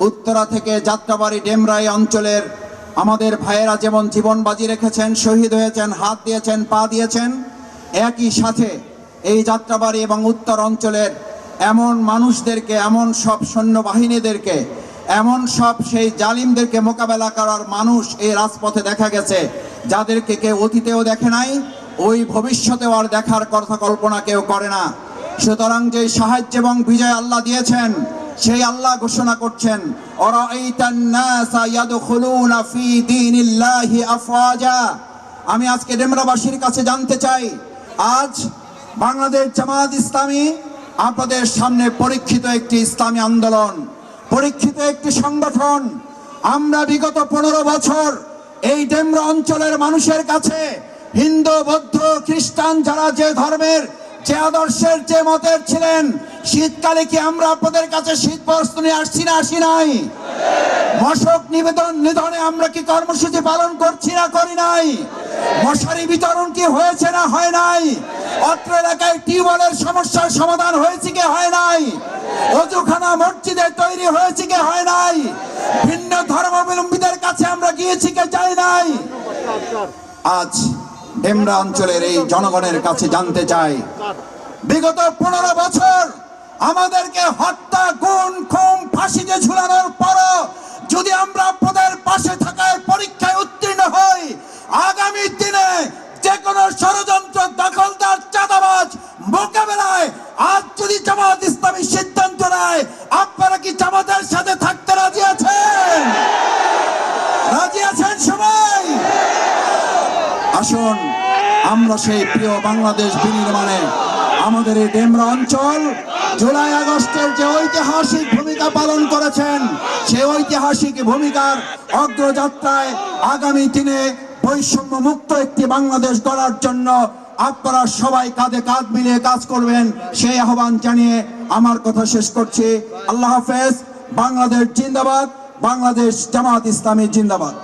উত্তরা থেকে যাত্রাবাড়ি ডেমরাই অঞ্চলের আমাদের ভাইয়েরা যেমন জীবন বাজি রেখেছেন, শহীদ হয়েছেন, হাত দিয়েছেন, পা দিয়েছেন, একই সাথে এই যাত্রাবাড়ি এবং উত্তর অঞ্চলের এমন মানুষদেরকে, এমন সব সৈন্যবাহিনীদেরকে, এমন সব সেই জালিমদেরকে মোকাবেলা করার মানুষ এই রাজপথে দেখা গেছে, যাদেরকে কেউ অতীতেও দেখে নাই, ওই ভবিষ্যতেও আর দেখার কথা কল্পনা কেউ করে না। সুতরাং যে সাহায্য এবং বিজয় আল্লাহ দিয়েছেন সেই আল্লাহ ঘোষণা করছেন আমি আজকে ডেমরাবাসীর কাছে জানতে চাই, আজ বাংলাদেশ জামাত ইসলামী আপনাদের সামনে পরীক্ষিত একটি ইসলামী আন্দোলন, পরীক্ষিত একটি সংগঠন। আমরা বিগত পনেরো বছর এই ডেমরা অঞ্চলের মানুষের কাছে হিন্দু, বৌদ্ধ, খ্রিস্টান যারা যে ধর্মের, যে আদর্শের, যে মতের ছিলেন শীতকালে কি আমরা আপনাদের কাছে শীত বস্ত্র নিয়ে আসছি না, আসি নাই? মশক নিবেদন নিধনে আমরা কি কর্মসূচি পালন করছি না, করি নাই? মশারি বিতরণ কি হয়েছে না, হয় নাই? অত্র এলাকায় টিউবওয়েলের সমস্যার সমাধান হয়েছে কি, হয় নাই? অজুখানা মসজিদে তৈরি হয়েছে কি, হয় নাই? ভিন্ন ধর্মাবলম্বীদের কাছে আমরা গিয়েছি কি, যাই নাই? আজ ডেমরা অঞ্চলের এই জনগণের কাছে জানতে চাই, বিগত পনেরো বছর আমাদেরকে হত্যা গুণ খুন ফাঁসিতে ঝুলানোর পরও যদি আমরা আপনাদের পাশে থাকার পরীক্ষায় উত্তীর্ণ হই, আগামী দিনে যে কোনো ষড়যন্ত্র, দখলদার, চাঁদাবাজ মোকাবেলায় আজ যদি জামাত ইসলামী সিদ্ধান্ত নেয়, আপনারা কি জামাতের সাথে থাকতে রাজি আছেন? রাজি আছেন সবাই? আসুন, আমরা সেই প্রিয় বাংলাদেশ বিনির্মাণে আমাদের এই ডেমরা অঞ্চল জুলাই আগস্টের যে ঐতিহাসিক ভূমিকা পালন করেছেন সেই ঐতিহাসিক ভূমিকার অগ্রযাত্রায় আগামী দিনে বৈষম্য মুক্ত একটি বাংলাদেশ গড়ার জন্য আপনারা সবাই কাঁধে কাঁধ মিলিয়ে কাজ করবেন, সেই আহ্বান জানিয়ে আমার কথা শেষ করছি। আল্লাহ হাফেজ, বাংলাদেশ জিন্দাবাদ, বাংলাদেশ জামাত ইসলামী জিন্দাবাদ।